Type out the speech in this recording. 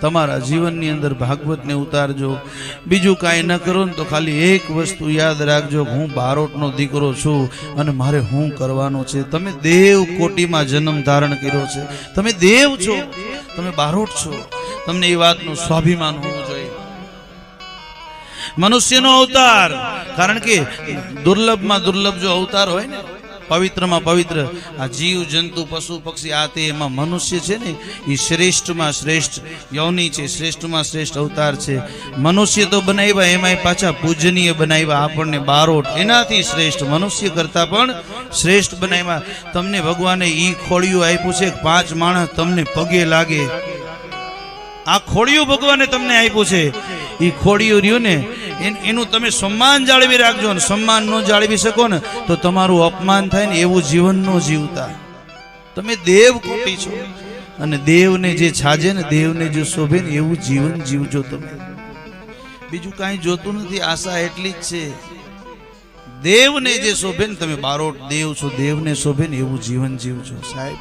તમારા જીવનની અંદર ભાગવતને ઉતારજો. બીજું કાંઈ ન કરો ને તો ખાલી એક વસ્તુ યાદ રાખજો, હું બારોટનો દીકરો છું અને મારે હું કરવાનો છે. તમે દેવ કોટીમાં જન્મ ધારણ કર્યો છે. તમે દેવ છો, તમે બારોટ છો. તમને એ વાતનું સ્વાભિમાન હોવું જોઈએ. મનુષ્યનો અવતાર, કારણ કે દુર્લભમાં દુર્લભ જો અવતાર હોય ને પવિત્રમાં પવિત્ર. આ જીવ, જંતુ, પશુ, પક્ષી, આ તે એમાં મનુષ્ય છે ને, એ શ્રેષ્ઠમાં શ્રેષ્ઠ યૌની છે, શ્રેષ્ઠમાં શ્રેષ્ઠ અવતાર છે. મનુષ્ય તો બનાવ્યા, એમાંય પાછા પૂજનીય બનાવ્યા. આપણને બારોટ એનાથી શ્રેષ્ઠ મનુષ્ય કરતાં પણ શ્રેષ્ઠ બનાવ્યા. તમને ભગવાને ઈ ખોળિયું આપ્યું છે, પાંચ માણસ તમને પગે લાગે. આ ખોડિયું ભગવાને તમને આપ્યું છે. એ ખોડિયું રહ્યું ને એનું તમે સન્માન જાળવી રાખજો ને સન્માન ન જાળવી શકો ને તો તમારું અપમાન થાય ને એવું જીવન ન જીવતા. તમે દેવ કોટી છો. અને દેવને જે છાજે ને દેવને જે શોભે ને એવું જીવન જીવજો તમે. બીજું કાંઈ જોતું નથી, આશા એટલી જ છે. દેવને જે શોભે ને તમે બારોટ દેવ છો, દેવને શોભે ને એવું જીવન જીવજો. સાહેબ